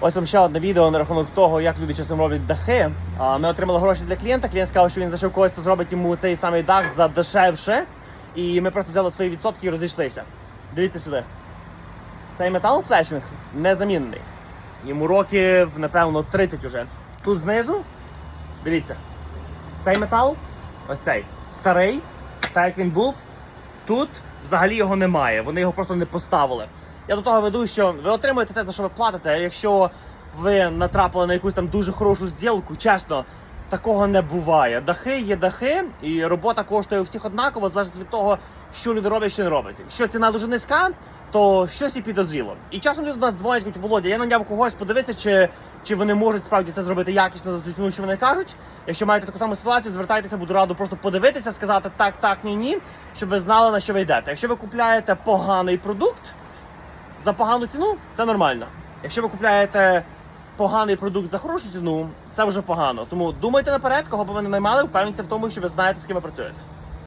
Ось вам ще одне відео на рахунок того, як люди часом роблять дахи. Ми отримали гроші для клієнта. Клієнт сказав, що він знайшов когось, хто зробить йому цей самий дах за дешевше. І ми просто взяли свої відсотки і розійшлися. Дивіться сюди. Цей метал флешинг незамінний. Йому років, напевно, 30 уже. Тут знизу, дивіться, цей метал, ось цей, старий, так як він був, тут взагалі його немає. Вони його просто не поставили. Я до того веду, що ви отримуєте те, за що ви платите. Якщо ви натрапили на якусь там дуже хорошу зділку, чесно, такого не буває. Дахи є дахи, і робота коштує у всіх однаково, залежить від того, що люди роблять, що не роблять. Якщо ціна дуже низька, то щось і підозріло. І часом люди до нас дзвонять, кажуть, Володя, я наняв когось, подивися, чи, чи вони можуть справді це зробити якісно за ціну, що вони кажуть. Якщо маєте таку саму ситуацію, звертайтеся, буду радо просто подивитися, сказати так, так, ні, ні, щоб ви знали на що ви йдете. Якщо ви купляєте поганий продукт за погану ціну, це нормально. Якщо ви купляєте поганий продукт за хорошу ціну, це вже погано. Тому думайте наперед, кого б ви не наймали, впевніться в тому, що ви знаєте, з ким ви працюєте.